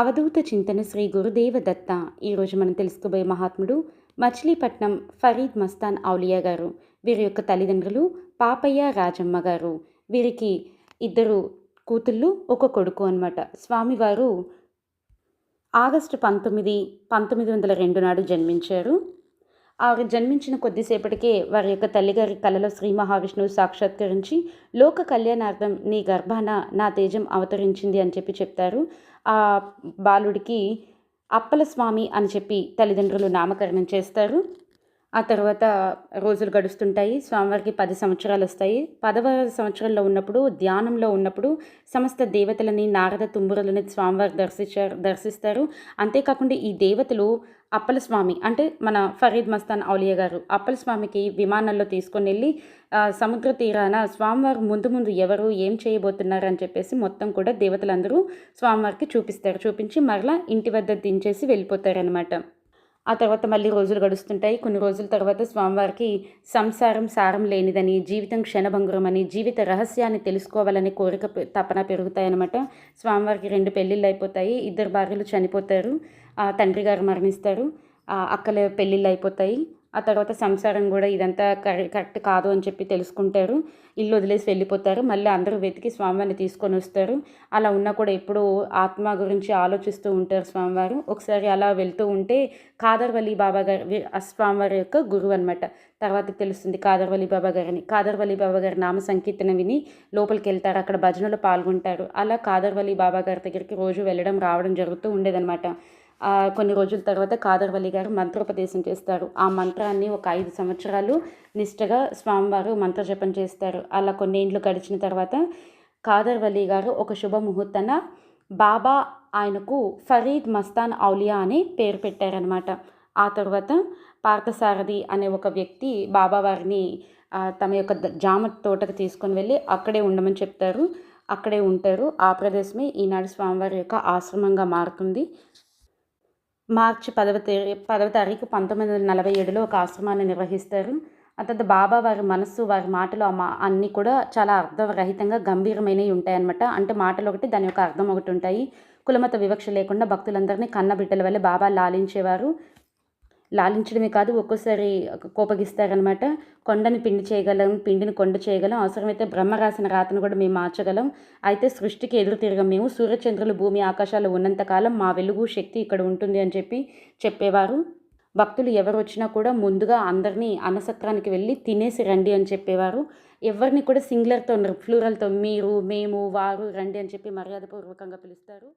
అవధూత చింతన శ్రీ గురుదేవ దత్త ఈరోజు మనం తెలుసుకోబోయే మహాత్ముడు మచిలీపట్నం ఫరీద్ మస్తాన్ ఔలియా గారు. వీరి యొక్క తల్లిదండ్రులు పాపయ్య రాజమ్మ గారు. వీరికి ఇద్దరు కూతుళ్ళు ఒక కొడుకు అనమాట స్వామివారు ఆగస్టు పంతొమ్మిది పంతొమ్మిది వందల రెండు నాడు జన్మించారు. ఆవిడ జన్మించిన కొద్దిసేపటికే వారి యొక్క తల్లిగారి కలలో శ్రీ మహావిష్ణువు సాక్షాత్కరించి లోక కళ్యాణార్థం నీ గర్భాన నా తేజం అవతరించింది అని చెప్పి చెప్తారు. ఆ బాలుడికి అప్పల స్వామి అని చెప్పి తల్లిదండ్రులు నామకరణం చేస్తారు. ఆ తర్వాత రోజులు గడుస్తుంటాయి. స్వామివారికి పది సంవత్సరాలు వస్తాయి. పదవ సంవత్సరంలో ఉన్నప్పుడు ధ్యానంలో ఉన్నప్పుడు సమస్త దేవతలని నారద తుంబురలని స్వామివారు దర్శించారు దర్శిస్తారు. అంతేకాకుండా ఈ దేవతలు అప్పల స్వామి అంటే మన ఫరీద్ మస్తాన్ ఔలియా గారు అప్పల స్వామికి విమానంలో తీసుకొని వెళ్ళి సముద్ర తీరాన స్వామివారు ముందు ముందు ఎవరు ఏం చేయబోతున్నారు అని చెప్పేసి మొత్తం కూడా దేవతలందరూ స్వామివారికి చూపిస్తారు. చూపించి మరలా ఇంటి వద్ద దించేసి వెళ్ళిపోతారనమాట ఆ తర్వాత మళ్ళీ రోజులు గడుస్తుంటాయి. కొన్ని రోజుల తర్వాత స్వామివారికి సంసారం సారం లేనిదని జీవితం క్షణభంగురమని జీవిత రహస్యాన్ని తెలుసుకోవాలనే కోరిక తపన పెరుగుతాయన్నమాట. స్వామివారికి రెండు పెళ్ళిళ్ళు అయిపోతాయి. ఇద్దరు భార్యలు చనిపోతారు. తండ్రి గారు మరణిస్తారు. అక్కల పెళ్ళిళ్ళు అయిపోతాయి. ఆ తర్వాత సంసారం కూడా ఇదంతా కరెక్ట్ కాదు అని చెప్పి తెలుసుకుంటారు. ఇల్లు వదిలేసి వెళ్ళిపోతారు. మళ్ళీ అందరూ వెతికి స్వామివారిని తీసుకొని వస్తారు. అలా ఉన్నా కూడా ఎప్పుడూ ఆత్మ గురించి ఆలోచిస్తూ ఉంటారు స్వామివారు. ఒకసారి అలా వెళ్తూ ఉంటే కాదర్వల్లి బాబా గారి స్వామివారి యొక్క గురువు అనమాట తర్వాత తెలుస్తుంది కాదర్వల్లి బాబా గారిని. కాదర్వల్లి బాబా గారి నామ సంకీర్తన విని లోపలికి వెళ్తారు. అక్కడ భజనలో పాల్గొంటారు. అలా కాదర్వల్లి బాబా గారి దగ్గరికి రోజు వెళ్ళడం రావడం జరుగుతూ ఉండేదన్నమాట. కొన్ని రోజుల తర్వాత కాదర్వల్లి గారు మంత్రోపదేశం చేస్తారు. ఆ మంత్రాన్ని ఒక ఐదు సంవత్సరాలు నిష్టగా స్వామివారు మంత్రజపం చేస్తారు. అలా కొన్ని ఇండ్లు గడిచిన తర్వాత కాదర్వల్లి గారు ఒక శుభముహూర్తన బాబా ఆయనకు ఫరీద్ మస్తాన్ ఔలియా అని పేరు పెట్టారనమాట ఆ తర్వాత పార్థసారథి అనే ఒక వ్యక్తి బాబా వారిని తమ యొక్క జామ తోటకు తీసుకొని వెళ్ళి అక్కడే ఉండమని చెప్తారు. అక్కడే ఉంటారు. ఆ ప్రదేశమే ఈనాడు స్వామివారి యొక్క ఆశ్రమంగా మారుతుంది. మార్చి పదవ తేదీ పదవ తారీఖు పంతొమ్మిది వందల నలభై ఏడులో ఒక ఆశ్రమాన్ని నిర్వహిస్తారు. ఆ తర్వాత బాబా వారి మనస్సు వారి మాటలు అన్నీ కూడా చాలా అర్థరహితంగా గంభీరమైనవి ఉంటాయన్నమాట. అంటే మాటలు ఒకటి దాని యొక్క అర్థం ఒకటి ఉంటాయి. కులమత వివక్ష లేకుండా భక్తులందరినీ కన్న బిడ్డల వల్ల బాబా లాలించేవారు. లాలించడమే కాదు ఒక్కోసారి కోపగిస్తారనమాట కొండని పిండి చేయగలం పిండిని కొండ చేయగలం అవసరమైతే బ్రహ్మ రాసిన రాతను కూడా మేము మార్చగలం. అయితే సృష్టికి ఎదురు తిరగం మేము. సూర్యచంద్రులు భూమి ఆకాశాలు ఉన్నంతకాలం మా వెలుగు శక్తి ఇక్కడ ఉంటుంది అని చెప్పి చెప్పేవారు. భక్తులు ఎవరు వచ్చినా కూడా ముందుగా అందరినీ అన్నసత్రానికి వెళ్ళి తినేసి రండి అని చెప్పేవారు. ఎవరిని కూడా సింగులర్తో ఫ్లూరల్తో మీరు మేము వారు రండి అని చెప్పి మర్యాదపూర్వకంగా పిలుస్తారు.